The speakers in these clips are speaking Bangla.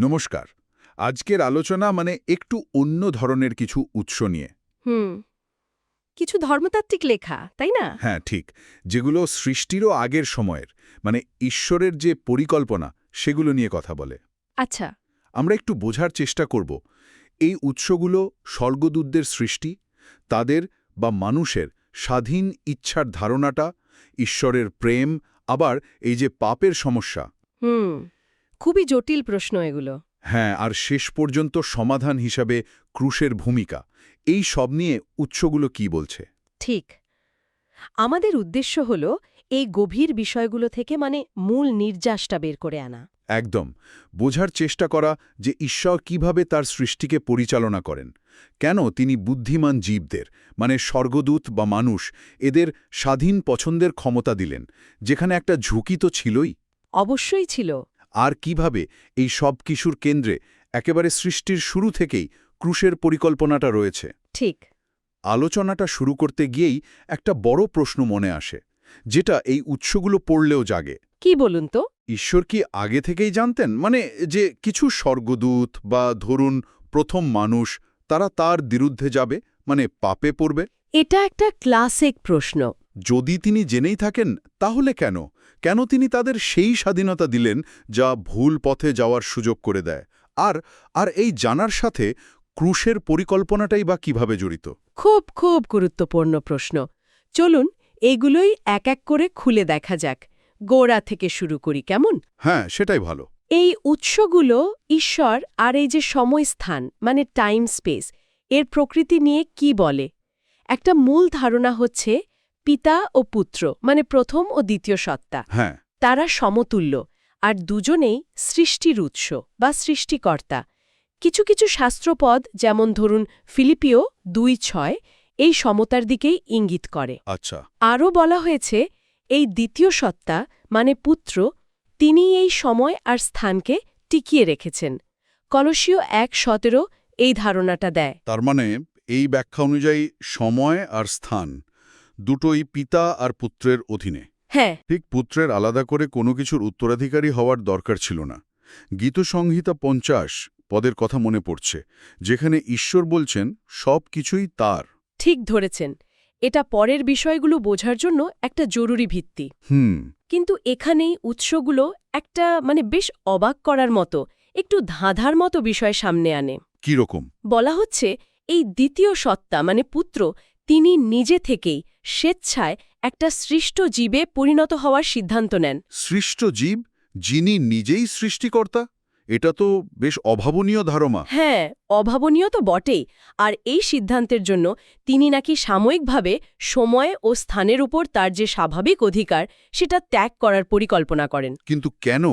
নমস্কার। আজকের আলোচনা মানে একটু অন্য ধরনের কিছু উৎস নিয়ে। হুম কিছু ধর্মতাত্ত্বিক লেখা তাই না? হ্যাঁ ঠিক। যেগুলো সৃষ্টিরও আগের সময়ের মানে ঈশ্বরের যে পরিকল্পনা সেগুলো নিয়ে কথা বলে। আচ্ছা। আমরা একটু বোঝার চেষ্টা করব। এই উৎসগুলো স্বর্গদূতদের সৃষ্টি তাদের বা মানুষের স্বাধীন ইচ্ছার ধারণাটা ঈশ্বরের প্রেম আবার এই যে পাপের সমস্যা। হুম। খুবই জটিল প্রশ্ন এগুলো। হ্যাঁ আর শেষ পর্যন্ত সমাধান হিসাবে ক্রুশের ভূমিকা। এই সব নিয়ে উৎসগুলো কি বলছে? ঠিক। আমাদের উদ্দেশ্য হল এই গভীর বিষয়গুলো থেকে মানে মূল নির্যাসটা বের করে আনা। একদম। বোঝার চেষ্টা করা যে ঈশ্বর কীভাবে তার সৃষ্টিকে পরিচালনা করেন। কেন তিনি বুদ্ধিমান জীবদের মানে স্বর্গদূত বা মানুষ এদের স্বাধীন পছন্দের ক্ষমতা দিলেন যেখানে একটা ঝুঁকি তো ছিলই? অবশ্যই ছিল। আর কীভাবে এই সব কিশোর কেন্দ্রে একেবারে সৃষ্টির শুরু থেকেই ক্রুশের পরিকল্পনাটা রয়েছে? ঠিক। আলোচনাটা শুরু করতে গিয়েই একটা বড় প্রশ্ন মনে আসে যেটা এই উৎসগুলো পড়লেও জাগে। কি বলুন তো? ঈশ্বর কি আগে থেকেই জানতেন? মানে যে কিছু স্বর্গদূত বা ধরুন প্রথম মানুষ তারা তার বিরুদ্ধে যাবে? মানে পাপে পড়বে? এটা একটা ক্লাসিক প্রশ্ন। যদি তিনি জেনেই থাকেন তাহলে কেন? কেন তিনি তাদের সেই স্বাধীনতা দিলেন যা ভুল পথে যাওয়ার সুযোগ করে দেয়? আর আর এই জানার সাথে ক্রুশের পরিকল্পনাটাই বা কীভাবে জড়িত? খুব খুব গুরুত্বপূর্ণ প্রশ্ন। চলুন এগুলোই এক এক করে খুলে দেখা যাক। গোড়া থেকে শুরু করি কেমন? হ্যাঁ সেটাই ভালো। এই উৎসগুলো ঈশ্বর আর এই যে সময়স্থান মানে টাইম স্পেস এর প্রকৃতি নিয়ে কি বলে? একটা মূল ধারণা হচ্ছে পিতা ও পুত্র মানে প্রথম ও দ্বিতীয় সত্তা। হ্যাঁ। তারা সমতুল্য আর দুজনেই সৃষ্টির উৎস বা সৃষ্টিকর্তা। কিছু কিছু শাস্ত্রপদ যেমন ধরুন ফিলিপিও দুই ছয় এই সমতার দিকেই ইঙ্গিত করে। আচ্ছা। আরও বলা হয়েছে এই দ্বিতীয় সত্তা মানে পুত্র তিনি এই সময় আর স্থানকে টিকিয়ে রেখেছেন। কলসীয় এক সতেরো এই ধারণাটা দেয়। তার মানে এই ব্যাখ্যা অনুযায়ী সময় আর স্থান। দুটোই পিতা আর পুত্রের অধীনে। হ্যাঁ। ঠিক পুত্রের আলাদা করে কোনো কিছুর উত্তরাধিকারী হওয়ার দরকার ছিল না। গীতসংহিতা পঞ্চাশ পদের কথা মনে পড়ছে যেখানে ঈশ্বর বলছেন সব কিছুই তার। ঠিক ধরেছেন। এটা পরের বিষয়গুলো বোঝার জন্য একটা জরুরি ভিত্তি। হুম। কিন্তু এখানেই উৎসগুলো একটা মানে বেশ অবাক করার মতো একটু ধাঁধার মতো বিষয় সামনে আনে। কি রকম বলা হচ্ছে এই দ্বিতীয় সত্তা মানে পুত্র তিনি নিজে থেকেই স্বেচ্ছায় একটা সৃষ্ট জীবে পরিণত হওয়ার সিদ্ধান্ত নেন। সৃষ্ট জীব? যিনি নিজেই সৃষ্টিকর্তা? এটা তো বেশ অভাবনীয় ধারণা। হ্যাঁ অভাবনীয় তো বটেই। আর এই সিদ্ধান্তের জন্য তিনি নাকি সাময়িকভাবে সময় ও স্থানের উপর তার যে স্বাভাবিক অধিকার সেটা ত্যাগ করার পরিকল্পনা করেন। কিন্তু কেন?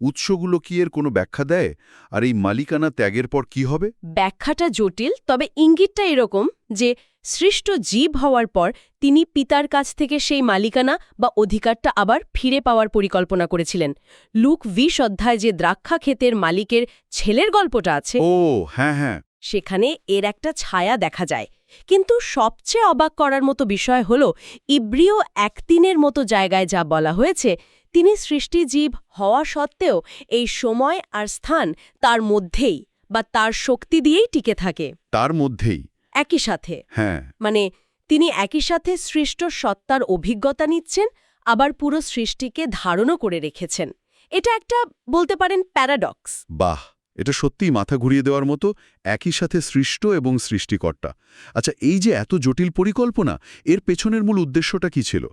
উৎসগুলো কি এর কোনো ব্যাখ্যা দেয়? আর এই মালিকানা ত্যাগের পর কি হবে? ব্যাখ্যাটা জটিল তবে ইঙ্গিতটা এরকম যে সৃষ্ট জীব হওয়ার পর তিনি পিতার কাছ থেকে সেই মালিকানা বা অধিকারটা আবার ফিরে পাওয়ার পরিকল্পনা করেছিলেন। লুক বিশ অধ্যায় যে দ্রাক্ষা ক্ষেতের মালিকের ছেলের গল্পটা আছে। ও হ্যাঁ হ্যাঁ। সেখানে এর একটা ছায়া দেখা যায়। কিন্তু সবচেয়ে অবাক করার মতো বিষয় হল ইব্রিয় একদিনের মতো জায়গায় যা বলা হয়েছে তিনি সৃষ্টিজীব হওয়া সত্ত্বেও এই সময় আর স্থান তার মধ্যেই বা তার শক্তি দিয়েই টিকে থাকে। তার মধ্যেই। একই সাথে। হ্যাঁ। মানে তিনি একই সাথে সৃষ্ট সত্তার অভিজ্ঞতা নিচ্ছেন আবার পুরো সৃষ্টিকে ধারণও করে রেখেছেন। এটা একটা বলতে পারেন প্যারাডক্স। বাহ! এটা সত্যিই মাথা ঘুরিয়ে দেওয়ার মতো একই সাথে সৃষ্ট এবং সৃষ্টিকর্তা। আচ্ছা এই যে এত জটিল পরিকল্পনা এর পেছনের মূল উদ্দেশ্যটা কি ছিল?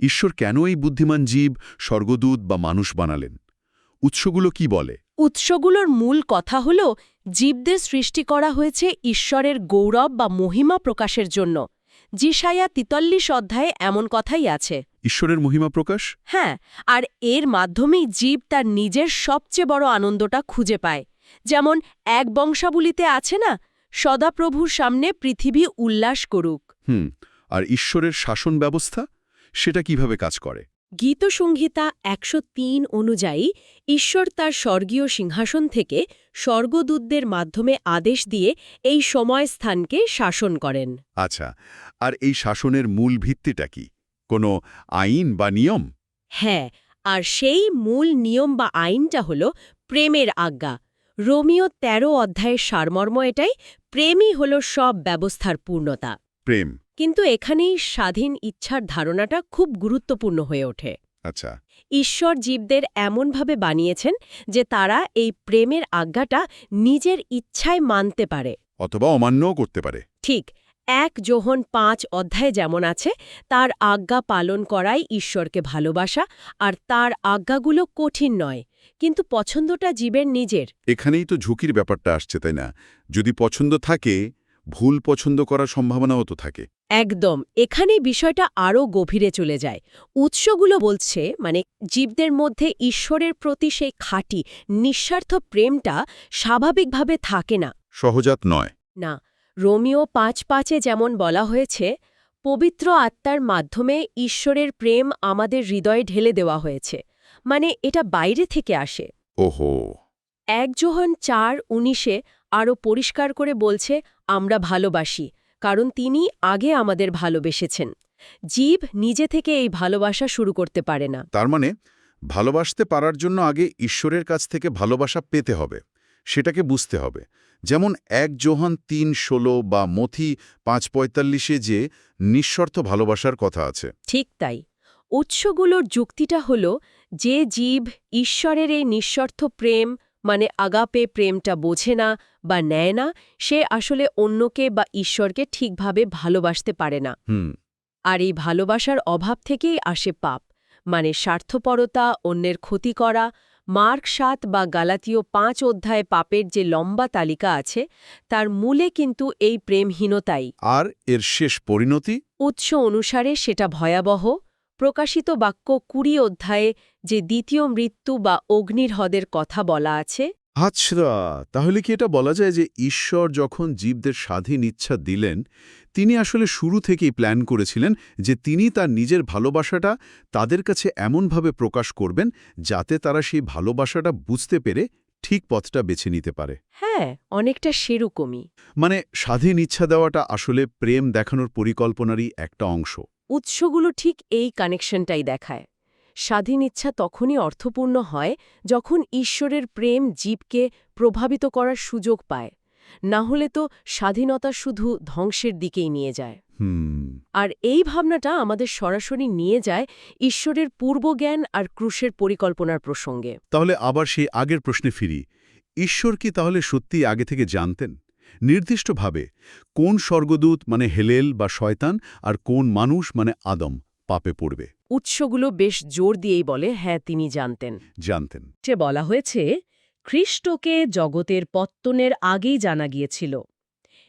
ঈশ্বর কেন এই বুদ্ধিমান জীব স্বর্গদূত বা মানুষ বানালেন? উৎসগুলো কি বলে? উৎসগুলোর মূল কথা হল জীবদের সৃষ্টি করা হয়েছে ঈশ্বরের গৌরব বা মহিমা প্রকাশের জন্য। জিসায়া তিতল্লিশ অধ্যায়ে এমন কথাই আছে। ঈশ্বরের মহিমা প্রকাশ? হ্যাঁ আর এর মাধ্যমেই জীব তার নিজের সবচেয়ে বড় আনন্দটা খুঁজে পায়। যেমন এক বংশাবলিতে আছে না সদাপ্রভুর সামনে পৃথিবী উল্লাস করুক। হুম আর ঈশ্বরের শাসন ব্যবস্থা? সেটা কীভাবে কাজ করে? গীতসংহিতা একশো তিন অনুযায়ী ঈশ্বর তার স্বর্গীয় সিংহাসন থেকে স্বর্গদূতদের মাধ্যমে আদেশ দিয়ে এই সময়স্থানকে শাসন করেন। আচ্ছা আর এই শাসনের মূল ভিত্তিটা কি? কোনো আইন বা নিয়ম? হ্যাঁ আর সেই মূল নিয়ম বা আইনটা হল প্রেমের আজ্ঞা। রোমিও ১৩ অধ্যায়ের সারমর্ম এটাই প্রেমই হল সব ব্যবস্থার পূর্ণতা। প্রেম। কিন্তু এখানেই স্বাধীন ইচ্ছার ধারণাটা খুব গুরুত্বপূর্ণ হয়ে ওঠে। আচ্ছা। ঈশ্বর জীবদের এমনভাবে বানিয়েছেন যে তারা এই প্রেমের আজ্ঞাটা নিজের ইচ্ছায় মানতে পারে। অথবা অমান্যও করতে পারে। ঠিক এক যোহন পাঁচ অধ্যায়ে যেমন আছে তার আজ্ঞা পালন করাই ঈশ্বরকে ভালোবাসা আর তার আজ্ঞাগুলো কঠিন নয় কিন্তু পছন্দটা জীবের নিজের। এখানেই তো ঝুঁকির ব্যাপারটা আসছে তাই না? যদি পছন্দ থাকে ভুল পছন্দ করার সম্ভাবনাও তো থাকে। একদম। এখানেই বিষয়টা আরও গভীরে চলে যায়। উৎসগুলো বলছে মানে জীবদের মধ্যে ঈশ্বরের প্রতি সেই খাঁটি নিঃস্বার্থ প্রেমটা স্বাভাবিকভাবে থাকে না। সহজাত নয়। না। রোমিও পাঁচ পাঁচে যেমন বলা হয়েছে পবিত্র আত্মার মাধ্যমে ঈশ্বরের প্রেম আমাদের হৃদয়ে ঢেলে দেওয়া হয়েছে। মানে এটা বাইরে থেকে আসে। ওহো। এক যোহন চার উনিশে আরও পরিষ্কার করে বলছে আমরা ভালোবাসি কারণ তিনি আগে আমাদের ভালোবেসেছেন। জীব নিজে থেকে এই ভালোবাসা শুরু করতে পারে না। তার মানে ভালোবাসতে পারার জন্য আগে ঈশ্বরের কাছ থেকে ভালোবাসা পেতে হবে সেটাকে বুঝতে হবে। যেমন এক জোহান তিন ষোলো বা মথি পাঁচ পঁয়তাল্লিশে যে নিঃশর্ত ভালোবাসার কথা আছে। ঠিক তাই। উৎসগুলোর যুক্তিটা হল যে জীব ঈশ্বরের এই নিঃস্বার্থ প্রেম মানে আগাপে প্রেমটা বোঝে না বা নেয় না সে আসলে অন্যকে বা ঈশ্বরকে ঠিকভাবে ভালোবাসতে পারে না। আর এই ভালোবাসার অভাব থেকেই আসে পাপ মানে স্বার্থপরতা অন্যের ক্ষতি করা। মার্ক সাত বা গালাতীয় পাঁচ অধ্যায়ে পাপের যে লম্বা তালিকা আছে তার মূলে কিন্তু এই প্রেমহীনতাই। আর এর শেষ পরিণতি? উৎস অনুসারে সেটা ভয়াবহ প্রকাশিত বাক্য কুড়ি অধ্যায়ে যে দ্বিতীয় মৃত্যু বা অগ্নির হ্রদের কথা বলা আছে। আচ্ছা তাহলে কি এটা বলা যায় যে ঈশ্বর যখন জীবদের স্বাধীন ইচ্ছা দিলেন তিনি আসলে শুরু থেকেই প্ল্যান করেছিলেন যে তিনি তার নিজের ভালোবাসাটা তাদের কাছে এমনভাবে প্রকাশ করবেন যাতে তারা সেই ভালোবাসাটা বুঝতে পেরে ঠিক পথটা বেছে নিতে পারে। হ্যাঁ অনেকটা সেরকমই। মানে স্বাধীন ইচ্ছা দেওয়াটা আসলে প্রেম দেখানোর পরিকল্পনারই একটা অংশ। উৎসগুলো ঠিক এই কানেকশনটাই দেখায়। স্বাধীন ইচ্ছা তখনই অর্থপূর্ণ হয় যখন ঈশ্বরের প্রেম জীবকে প্রভাবিত করার সুযোগ পায়। না হলে তো স্বাধীনতা শুধু ধ্বংসের দিকেই নিয়ে যায়। আর এই ভাবনাটা আমাদের সরাসরি নিয়ে যায় ঈশ্বরের পূর্বজ্ঞান আর ক্রুশের পরিকল্পনার প্রসঙ্গে। তাহলে আবার সেই আগের প্রশ্নে ফিরি। ঈশ্বর কি তাহলে সত্যি আগে থেকে জানতেন? নির্দিষ্টভাবে কোন স্বর্গদূত মানে হেলেল বা শয়তান আর কোন মানুষ মানে আদম পাপে পড়বে। উৎসগুলো বেশ জোর দিয়েই বলে হ্যাঁ তিনি জানতেন। জানতেন। যে বলা হয়েছে খ্রিস্টকে জগতের পত্তনের আগেই জানা গিয়েছিল।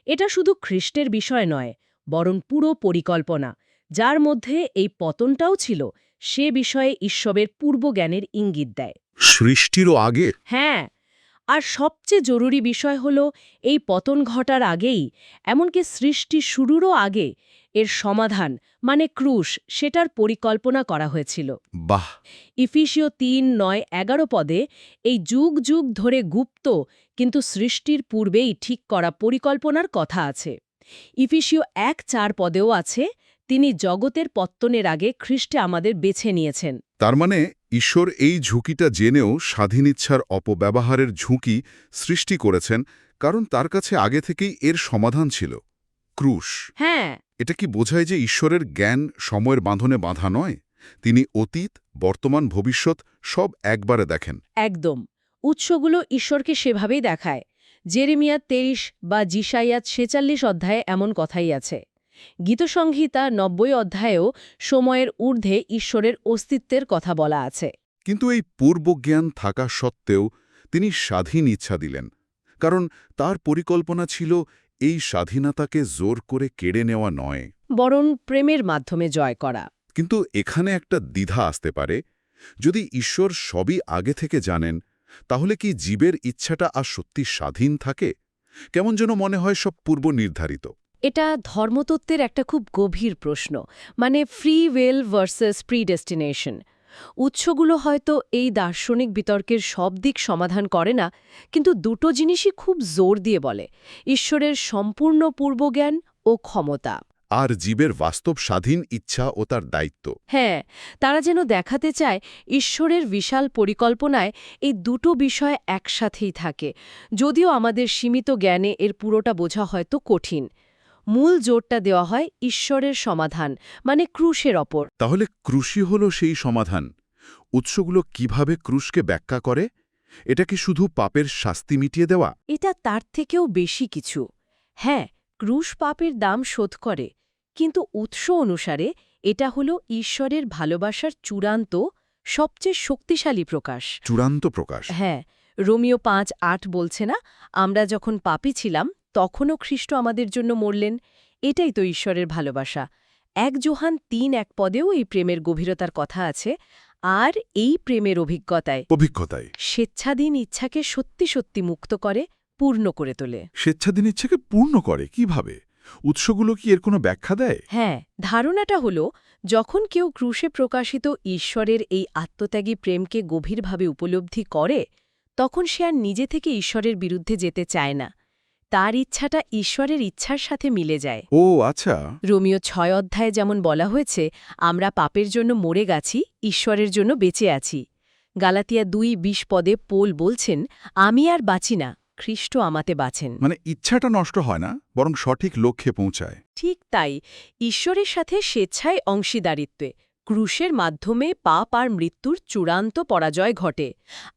এটা শুধু খ্রিস্টের বিষয় নয় বরং পুরো পরিকল্পনা যার মধ্যে এই পতনটাও ছিল সে বিষয়ে ঈশ্বরের পূর্বজ্ঞানের ইঙ্গিত দেয়। সৃষ্টিরও আগে? হ্যাঁ আর সবচেয়ে জরুরি বিষয় হল এই পতন ঘটার আগেই এমনকি সৃষ্টি শুরুরও আগে এর সমাধান মানে ক্রুশ সেটার পরিকল্পনা করা হয়েছিল। বাহ! ইফিসীয় তিন নয় এগারো পদে এই যুগ যুগ ধরে গুপ্ত কিন্তু সৃষ্টির পূর্বেই ঠিক করা পরিকল্পনার কথা আছে। ইফিসীয় এক চার পদেও আছে তিনি জগতের পত্তনের আগে খ্রিস্টে আমাদের বেছে নিয়েছেন। তার মানে ঈশ্বর এই ঝুঁকিটা জেনেও স্বাধীন ইচ্ছার অপব্যবহারের ঝুঁকি সৃষ্টি করেছেন কারণ তার কাছে আগে থেকেই এর সমাধান ছিল। ক্রুশ। হ্যাঁ। এটা কি বোঝায় যে ঈশ্বরের জ্ঞান সময়ের বাঁধনে বাঁধা নয়? তিনি অতীত বর্তমান ভবিষ্যৎ সব একবারে দেখেন। একদম। উৎসগুলো ঈশ্বরকে সেভাবেই দেখায়। জেরেমিয়া তেইশ বা জিসাইয়াত ছেচাল্লিশ অধ্যায়ে এমন কথাই আছে। গীতসংহিতা নব্বই অধ্যায়েও সময়ের ঊর্ধ্বে ঈশ্বরের অস্তিত্বের কথা বলা আছে। কিন্তু এই পূর্বজ্ঞান থাকা সত্ত্বেও তিনি স্বাধীন ইচ্ছা দিলেন কারণ তার পরিকল্পনা ছিল এই স্বাধীনতাকে জোর করে কেড়ে নেওয়া নয়। বরং প্রেমের মাধ্যমে জয় করা। কিন্তু এখানে একটা দ্বিধা আসতে পারে। যদি ঈশ্বর সবই আগে থেকে জানেন তাহলে কি জীবের ইচ্ছাটা আর সত্যি স্বাধীন থাকে? কেমন যেন মনে হয় সব পূর্ব নির্ধারিত এটা ধর্মতত্ত্বের একটা খুব গভীর প্রশ্ন মানে ফ্রি ওয়েল ভার্সেস প্রিডেস্টিনেশন উৎসগুলো হয়তো এই দার্শনিক বিতর্কের সব দিক সমাধান করে না কিন্তু দুটো জিনিসই খুব জোর দিয়ে বলে ঈশ্বরের সম্পূর্ণ পূর্বজ্ঞান ও ক্ষমতা। আর জীবের বাস্তব স্বাধীন ইচ্ছা ও তার দায়িত্ব। হ্যাঁ তারা যেন দেখাতে চায় ঈশ্বরের বিশাল পরিকল্পনায় এই দুটো বিষয় একসাথেই থাকে যদিও আমাদের সীমিত জ্ঞানে এর পুরোটা বোঝা হয়তো কঠিন। মূল জোরটা দেওয়া হয় ঈশ্বরের সমাধান মানে ক্রুশের অপর তাহলে ক্রুশই হল সেই সমাধান। উৎসগুলো কীভাবে ক্রুশকে ব্যাখ্যা করে? এটা কি শুধু পাপের শাস্তি মিটিয়ে দেওয়া? এটা তার থেকেও বেশি কিছু। হ্যাঁ ক্রুশ পাপের দাম শোধ করে কিন্তু উৎস অনুসারে এটা হল ঈশ্বরের ভালোবাসার চূড়ান্ত সবচেয়ে শক্তিশালী প্রকাশ। চূড়ান্ত প্রকাশ। হ্যাঁ রোমিও পাঁচ আট বলছে না আমরা যখন পাপী ছিলাম তখনও খ্রিস্ট আমাদের জন্য মরলেন এটাই তো ঈশ্বরের ভালোবাসা। এক জোহান তিন এক পদেও এই প্রেমের গভীরতার কথা আছে আর এই প্রেমের অভিজ্ঞতায় অভিজ্ঞতায়। স্বেচ্ছাধীন ইচ্ছাকে সত্যি সত্যি মুক্ত করে পূর্ণ করে তোলে। স্বেচ্ছাধীন ইচ্ছাকে পূর্ণ করে কীভাবে? উৎসগুলো কি এর কোনো ব্যাখ্যা দেয়? হ্যাঁ ধারণাটা হল যখন কেউ ক্রুশে প্রকাশিত ঈশ্বরের এই আত্মত্যাগী প্রেমকে গভীরভাবে উপলব্ধি করে তখন সে আর নিজে থেকে ঈশ্বরের বিরুদ্ধে যেতে চায় না। তার ইচ্ছাটা ঈশ্বরের ইচ্ছার সাথে মিলে যায়। ও আচ্ছা। রোমিও ছয় অধ্যায়ে যেমন বলা হয়েছে আমরা পাপের জন্য মরে গেছি ঈশ্বরের জন্য বেঁচে আছি। গালাতিয়া দুই বিশ পদে পোল বলছেন আমি আর বাঁচি না খ্রিস্ট আমাতে বাঁচেন। মানে ইচ্ছাটা নষ্ট হয় না বরং সঠিক লক্ষ্যে পৌঁছায়। ঠিক তাই ঈশ্বরের সাথে স্বেচ্ছায় অংশীদারিত্বে। ক্রুশের মাধ্যমে পাপ আর মৃত্যুর চূড়ান্ত পরাজয় ঘটে।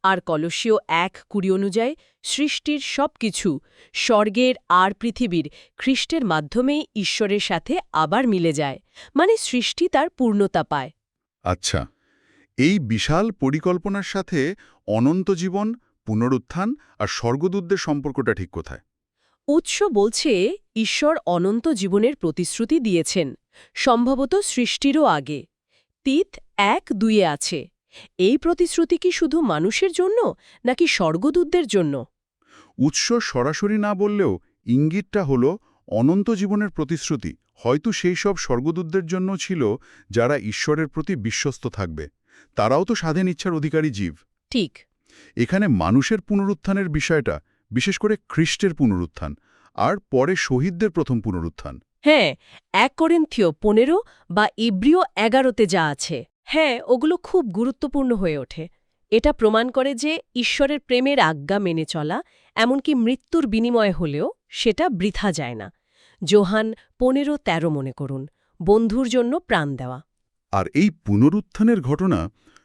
আর কলসীয় এক কুড়ি অনুযায়ী সৃষ্টির সব কিছু স্বর্গের আর পৃথিবীর খ্রিস্টের মাধ্যমেই ঈশ্বরের সাথে আবার মিলে যায়। মানে সৃষ্টি তার পূর্ণতা পায়। আচ্ছা এই বিশাল পরিকল্পনার সাথে অনন্ত জীবন পুনরুত্থান আর স্বর্গদূতদের সম্পর্কটা ঠিক কোথায়? উৎস বলছে ঈশ্বর অনন্ত জীবনের প্রতিশ্রুতি দিয়েছেন সম্ভবত সৃষ্টিরও আগে। তিত এক দুইয়ে আছে। এই প্রতিশ্রুতি কি শুধু মানুষের জন্য নাকি স্বর্গদূতদের জন্য? উৎস সরাসরি না বললেও ইঙ্গিতটা হল অনন্ত জীবনের প্রতিশ্রুতি হয়তো সেই সব স্বর্গদূতদের জন্য ছিল যারা ঈশ্বরের প্রতি বিশ্বস্ত থাকবে। তারাও তো স্বাধীন ইচ্ছার অধিকারী জীব। ঠিক। এখানে মানুষের পুনরুত্থানের বিষয়টা বিশেষ করে খ্রিস্টের পুনরুত্থান আর পরে শহীদদের প্রথম পুনরুত্থান। হ্যাঁ এক করেন্থিও পনেরো বা ইব্রিয় এগারোতে যা আছে। হ্যাঁ ওগুলো খুব গুরুত্বপূর্ণ হয়ে ওঠে। এটা প্রমাণ করে যে ঈশ্বরের প্রেমের আজ্ঞা মেনে চলা এমনকি মৃত্যুর বিনিময় হলেও সেটা বৃথা যায় না। জোহান পনেরো তেরো মনে করুন বন্ধুর জন্য প্রাণ দেওয়া। আর এই পুনরুত্থানের ঘটনা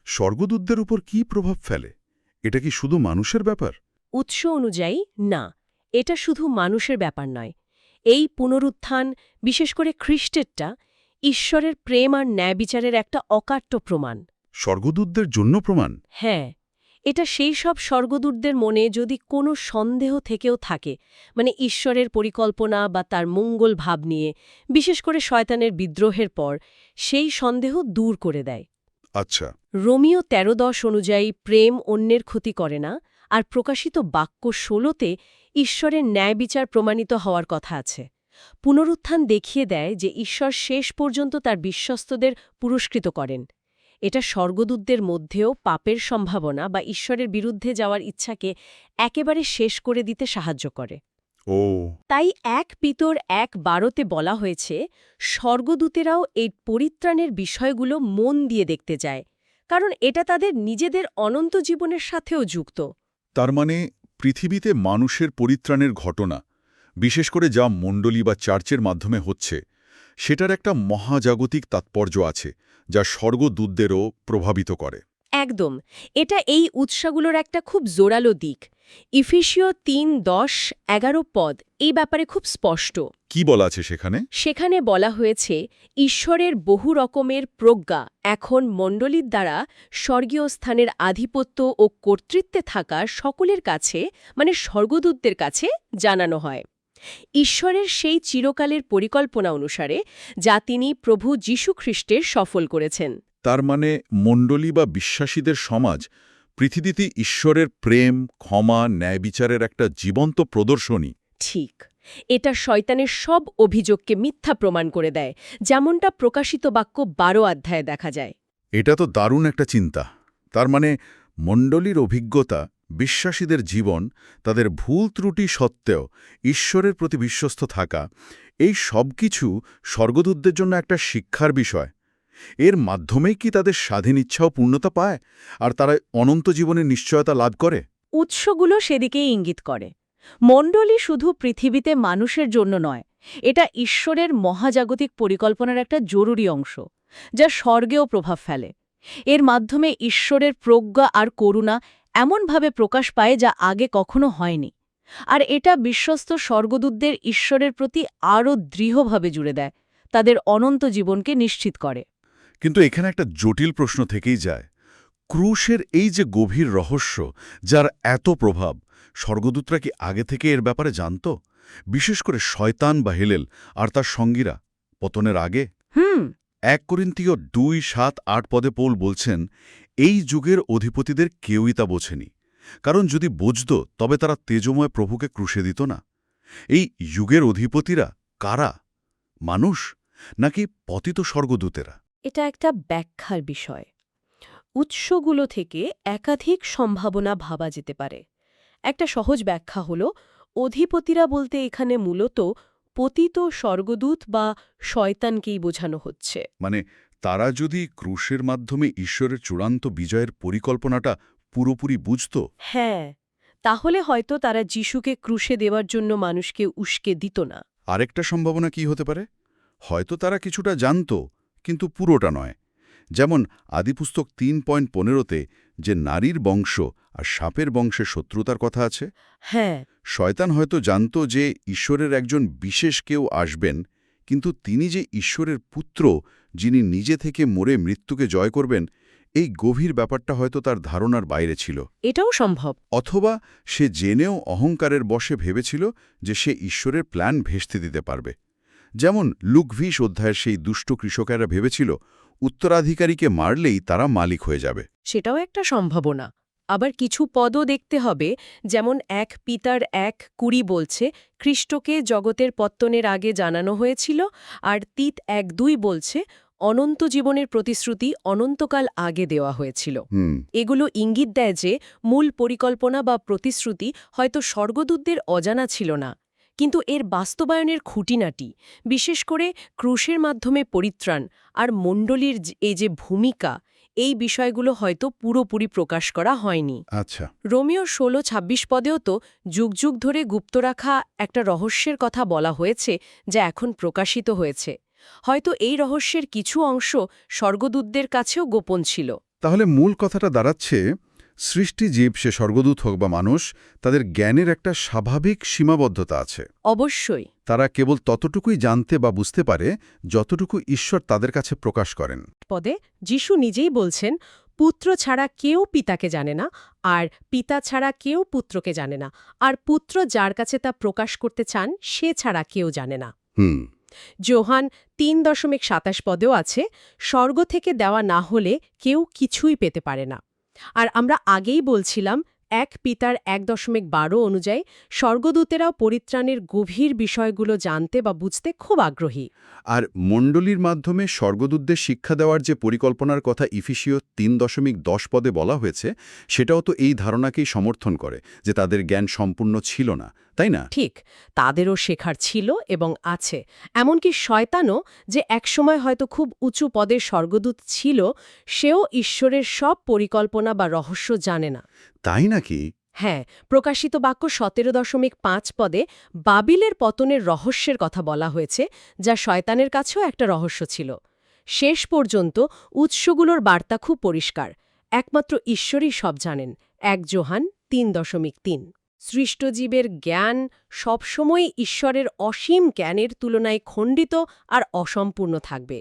স্বর্গদূতদের উপর কি প্রভাব ফেলে? এটা কি শুধু মানুষের ব্যাপার? উৎস অনুযায়ী না এটা শুধু মানুষের ব্যাপার নয় এই পুনরুত্থান বিশেষ করে খ্রিস্টেরটা ঈশ্বরের প্রেম আর ন্যায় বিচারের একটা অকাট্য প্রমাণ। স্বর্গদূতদের জন্য প্রমাণ? হ্যাঁ এটা সেই সব স্বর্গদূতদের মনে যদি কোনো সন্দেহ থেকেও থাকে মানে ঈশ্বরের পরিকল্পনা বা তার মঙ্গল ভাব নিয়ে বিশেষ করে শয়তানের বিদ্রোহের পর সেই সন্দেহ দূর করে দেয়। আচ্ছা। রোমিও তেরো দশ অনুযায়ী প্রেম অন্যের ক্ষতি করে না আর প্রকাশিত বাক্য ষোলোতে ঈশ্বরের ন্যায় বিচার প্রমাণিত হওয়ার কথা আছে। পুনরুত্থান দেখিয়ে দেয় যে ঈশ্বর শেষ পর্যন্ত তার বিশ্বস্তদের পুরস্কৃত করেন। এটা স্বর্গদূতদের মধ্যেও পাপের সম্ভাবনা বা ঈশ্বরের বিরুদ্ধে যাওয়ার ইচ্ছাকে একেবারে শেষ করে দিতে সাহায্য করে। ও। তাই এক পিতর এক বারোতে বলা হয়েছে স্বর্গদূতেরাও এই পরিত্রাণের বিষয়গুলো মন দিয়ে দেখতে যায় কারণ এটা তাদের নিজেদের অনন্ত জীবনের সাথেও যুক্ত। তার মানে পৃথিবীতে মানুষের পরিত্রাণের ঘটনা, বিশেষ করে যা মণ্ডলী বা চার্চের মাধ্যমে হচ্ছে, সেটার একটা মহাজাগতিক তাৎপর্য আছে, যা স্বর্গদূতদেরও প্রভাবিত করে। একদম। এটা এই উৎসাগুলোর একটা খুব জোরালো দিক। ইফিসীয় তিন দশ এগারো পদ এই ব্যাপারে খুব স্পষ্ট। কি বলা আছে সেখানে? সেখানে বলা হয়েছে ঈশ্বরের বহু রকমের প্রজ্ঞা এখন মণ্ডলীর দ্বারা স্বর্গীয় স্থানের আধিপত্য ও কর্তৃত্বে থাকা সকলের কাছে মানে স্বর্গদূতদের কাছে জানানো হয়। ঈশ্বরের সেই চিরকালের পরিকল্পনা অনুসারে যা তিনি প্রভু যীশুখ্রিস্টের সফল করেছেন। তার মানে মণ্ডলী বা বিশ্বাসীদের সমাজ পৃথিবীতে ঈশ্বরের প্রেম ক্ষমা ন্যায় বিচারের একটা জীবন্ত প্রদর্শনী। ঠিক। এটা শয়তানের সব অভিযোগকে মিথ্যা প্রমাণ করে দেয় যেমনটা প্রকাশিত বাক্য বারো অধ্যায়ে দেখা যায়। এটা তো দারুণ একটা চিন্তা। তার মানে মণ্ডলীর অভিজ্ঞতা বিশ্বাসীদের জীবন তাদের ভুল ত্রুটি সত্ত্বেও ঈশ্বরের প্রতি বিশ্বস্ত থাকা এই সব কিছু স্বর্গদূতদের জন্য একটা শিক্ষার বিষয়। এর মাধ্যমেই কি তাদের স্বাধীন ইচ্ছাও পূর্ণতা পায়? আর তারা অনন্ত জীবনের নিশ্চয়তা লাভ করে? উৎসগুলো সেদিকেই ইঙ্গিত করে। মণ্ডলী শুধু পৃথিবীতে মানুষের জন্য নয়, এটা ঈশ্বরের মহাজাগতিক পরিকল্পনার একটা জরুরি অংশ, যা স্বর্গেও প্রভাব ফেলে। এর মাধ্যমে ঈশ্বরের প্রজ্ঞা আর করুণা এমনভাবে প্রকাশ পায় যা আগে কখনো হয়নি। আর এটা বিশ্বস্ত স্বর্গদূতদের ঈশ্বরের প্রতি আরও দৃঢ়ভাবে জুড়ে দেয়, তাদের অনন্ত জীবনকে নিশ্চিত করে। কিন্তু এখানে একটা জটিল প্রশ্ন থেকেই যায়। ক্রুশের এই যে গভীর রহস্য যার এত প্রভাব স্বর্গদূতরা কি আগে থেকে এর ব্যাপারে জানত? বিশেষ করে শয়তান বা হেলেল আর তার সঙ্গীরা পতনের আগে? হুম। এক করিন্তীয় দুই সাত আট পদে পৌল বলছেন এই যুগের অধিপতিদের কেউই তা বোঝেনি। কারণ যদি বুঝত তবে তারা তেজময় প্রভুকে ক্রুশে দিত না। এই যুগের অধিপতিরা কারা? মানুষ? নাকি পতিত স্বর্গদূতেরা? এটা একটা ব্যাখ্যার বিষয়। উৎসগুলো থেকে একাধিক সম্ভাবনা ভাবা যেতে পারে। একটা সহজ ব্যাখ্যা হল অধিপতিরা বলতে এখানে মূলত পতিত স্বর্গদূত বা শয়তানকেই বোঝানো হচ্ছে। মানে তারা যদি ক্রুশের মাধ্যমে ঈশ্বরের চূড়ান্ত বিজয়ের পরিকল্পনাটা পুরোপুরি বুঝত? হ্যাঁ তাহলে হয়তো তারা যিশুকে ক্রুশে দেওয়ার জন্য মানুষকে উস্কে দিত না। আরেকটা সম্ভাবনা কি হতে পারে? হয়তো তারা কিছুটা জানত কিন্তু পুরোটা নয়। যেমন আদিপুস্তক তিন পয়েন্ট পনেরোতে যে নারীর বংশ আর সাপের বংশের শত্রুতার কথা আছে। হ্যাঁ। শয়তান হয়তো জানত যে ঈশ্বরের একজন বিশেষ কেউ আসবেন কিন্তু তিনি যে ঈশ্বরের পুত্র যিনি নিজে থেকে মরে মৃত্যুকে জয় করবেন এই গভীর ব্যাপারটা হয়তো তার ধারণার বাইরে ছিল। এটাও সম্ভব। অথবা সে জেনেও অহংকারের বশে ভেবেছিল যে সে ঈশ্বরের প্ল্যান ভেস্তে দিতে পারবে। যেমন লুকভিস অধ্যায়ের সেই দুষ্ট কৃষকেরা ভেবেছিল উত্তরাধিকারীকে মারলেই তারা মালিক হয়ে যাবে। সেটাও একটা সম্ভাবনা। আবার কিছু পদও দেখতে হবে যেমন এক পিতার এক কুড়ি বলছে খ্রিস্টকে জগতের পত্তনের আগে জানানো হয়েছিল আর তিত এক দুই বলছে অনন্ত জীবনের প্রতিশ্রুতি অনন্তকাল আগে দেওয়া হয়েছিল এগুলো ইঙ্গিত দেয় যে মূল পরিকল্পনা বা প্রতিশ্রুতি হয়তো স্বর্গদূতদের অজানা ছিল না। কিন্তু এর বাস্তবায়নের খুঁটিনাটি বিশেষ করে ক্রুশের মাধ্যমে পরিত্রাণ আর মণ্ডলীর এই যে ভূমিকা এই বিষয়গুলো হয়তো পুরোপুরি প্রকাশ করা হয়নি। আচ্ছা। রোমিও ষোলো ছাব্বিশ পদেও তো যুগ যুগ ধরে গুপ্ত রাখা একটা রহস্যের কথা বলা হয়েছে যা এখন প্রকাশিত হয়েছে। হয়তো এই রহস্যের কিছু অংশ স্বর্গদূতদের কাছেও গোপন ছিল। তাহলে মূল কথাটা দাঁড়াচ্ছে সৃষ্টি জীব সে স্বর্গদূত হোক বা মানুষ তাদের জ্ঞানের একটা স্বাভাবিক সীমাবদ্ধতা আছে। অবশ্যই। তারা কেবল ততটুকুই জানতে বা বুঝতে পারে যতটুকু ঈশ্বর তাদের কাছে প্রকাশ করেন। পদে যিশু নিজেই বলছেন পুত্র ছাড়া কেউ পিতাকে জানে না আর পিতা ছাড়া কেউ পুত্রকে জানে না। আর পুত্র যার কাছে তা প্রকাশ করতে চান সে ছাড়া কেউ জানে না। হুম। জোহান তিন দশমিক সাতাশ পদেও আছে স্বর্গ থেকে দেওয়া না হলে কেউ কিছুই পেতে পারে না। আর আমরা আগেই বলছিলাম এক পিতার এক দশমিক বারো অনুযায়ী স্বর্গদূতেরাও পরিত্রাণের গভীর বিষয়গুলো জানতে বা বুঝতে খুব আগ্রহী। আর মণ্ডলীর মাধ্যমে স্বর্গদূতদের শিক্ষা দেওয়ার যে পরিকল্পনার কথা ইফিসীয় তিন দশমিক দশ পদে বলা হয়েছে সেটাও তো এই ধারণাকেই সমর্থন করে যে তাদের জ্ঞান সম্পূর্ণ ছিল না তাই না? ঠিক তাদেরও শেখার ছিল এবং আছে। এমনকি শয়তানও যে একসময় হয়তো খুব উঁচু পদের স্বর্গদূত ছিল সেও ঈশ্বরের সব পরিকল্পনা বা রহস্য জানে না। তাই নাকি? হ্যাঁ প্রকাশিত বাক্য সতেরো দশমিক পাঁচ পদে বাবিলের পতনের রহস্যের কথা বলা হয়েছে যা শয়তানের কাছেও একটা রহস্য ছিল। শেষ পর্যন্ত উৎসগুলোর বার্তা খুব পরিষ্কার। একমাত্র ঈশ্বরই সব জানেন। এক জোহান তিন দশমিক তিন। সৃষ্টজীবের জ্ঞান সবসময় ঈশ্বরের অসীম জ্ঞানের তুলনায় খণ্ডিত আর অসম্পূর্ণ থাকবে।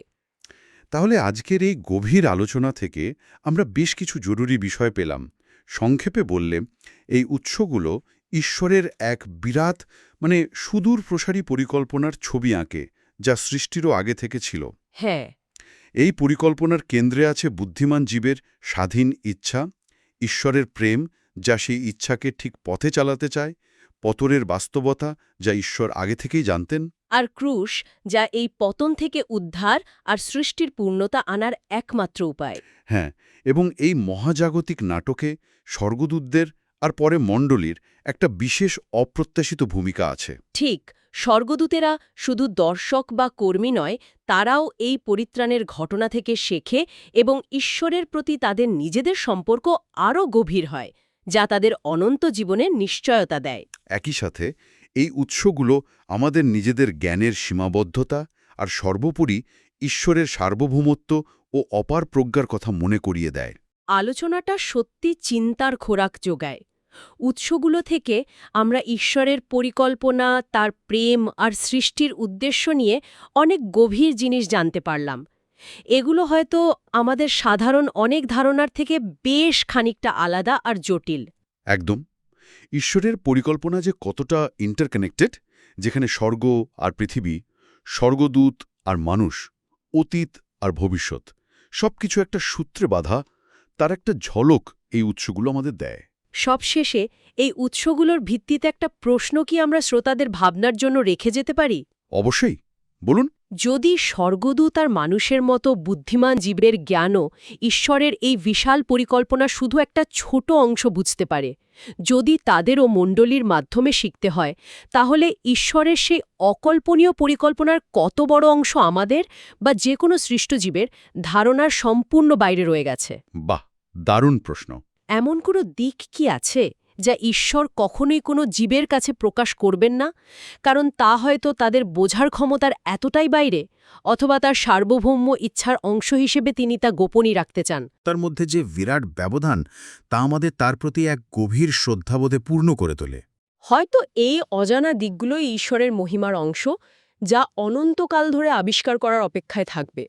তাহলে আজকের এই গভীর আলোচনা থেকে আমরা বেশ কিছু জরুরি বিষয় পেলাম। সংক্ষেপে বললে এই উৎসগুলো ঈশ্বরের এক বিরাট মানে সুদূর প্রসারী পরিকল্পনার ছবি আঁকে যা সৃষ্টিরও আগে থেকে ছিল। হ্যাঁ। এই পরিকল্পনার কেন্দ্রে আছে বুদ্ধিমান জীবের স্বাধীন ইচ্ছা ঈশ্বরের প্রেম যা সেই ইচ্ছাকে ঠিক পথে চালাতে চায় পতরের বাস্তবতা যা ঈশ্বর আগে থেকেই জানতেন। আর ক্রুশ যা এই পতন থেকে উদ্ধার আর সৃষ্টির পূর্ণতা আনার একমাত্র উপায়। হ্যাঁ এবং এই মহাজাগতিক নাটকে স্বর্গদূতদের আর পরে মণ্ডলীর একটা বিশেষ অপ্রত্যাশিত ভূমিকা আছে। ঠিক স্বর্গদূতেরা শুধু দর্শক বা কর্মী নয় তারাও এই পরিত্রাণের ঘটনা থেকে শেখে এবং ঈশ্বরের প্রতি তাদের নিজেদের সম্পর্ক আরও গভীর হয় যা তাদের অনন্ত জীবনের নিশ্চয়তা দেয়। একই সাথে এই উৎসগুলো আমাদের নিজেদের জ্ঞানের সীমাবদ্ধতা আর সর্বোপরি ঈশ্বরের সার্বভৌমত্ব ও অপার প্রজ্ঞার কথা মনে করিয়ে দেয়। আলোচনাটা সত্যি চিন্তার খোরাক যোগায়। উৎসগুলো থেকে আমরা ঈশ্বরের পরিকল্পনা, তার প্রেম আর সৃষ্টির উদ্দেশ্য নিয়ে অনেক গভীর জিনিস জানতে পারলাম। এগুলো হয়তো আমাদের সাধারণ অনেক ধারণার থেকে বেশ খানিকটা আলাদা আর জটিল। একদম। ঈশ্বরের পরিকল্পনা যে কতটা ইন্টারকানেক্টেড যেখানে স্বর্গ আর পৃথিবী, স্বর্গদূত আর মানুষ, অতীত আর ভবিষ্যৎ, সবকিছু একটা সূত্রে বাঁধা তার একটা ঝলক এই উৎসগুলো আমাদের দেয়। সবশেষে এই উৎসগুলোর ভিত্তিতে একটা প্রশ্ন কি আমরা শ্রোতাদের ভাবনার জন্য রেখে যেতে পারি? অবশ্যই। বলুন। যদি স্বর্গদূত আর মানুষের মতো বুদ্ধিমান জীবের জ্ঞানও ঈশ্বরের এই বিশাল পরিকল্পনা শুধু একটা ছোট অংশ বুঝতে পারে যদি তাদেরও মণ্ডলীর মাধ্যমে শিখতে হয় তাহলে ঈশ্বরের সেই অকল্পনীয় পরিকল্পনার কত বড় অংশ আমাদের বা যে কোনো সৃষ্টজীবের ধারণার সম্পূর্ণ বাইরে রয়ে গেছে। বাহ দারুণ প্রশ্ন। এমন কোনো দিক কি আছে যা ঈশ্বর কখনোই কোনো জীবের কাছে প্রকাশ করবেন না কারণ তা হয়তো তাদের বোঝার ক্ষমতার এতটাই বাইরে অথবা তার সার্বভৌম ইচ্ছার অংশ হিসেবে তিনি তা গোপনই রাখতে চান। তার মধ্যে যে বিরাট ব্যবধান তা আমাদের তার প্রতি এক গভীর শ্রদ্ধাবোধে পূর্ণ করে তোলে। হয়তো এই অজানা দিকগুলোই ঈশ্বরের মহিমার অংশ যা অনন্তকাল ধরে আবিষ্কার করার অপেক্ষায় থাকবে।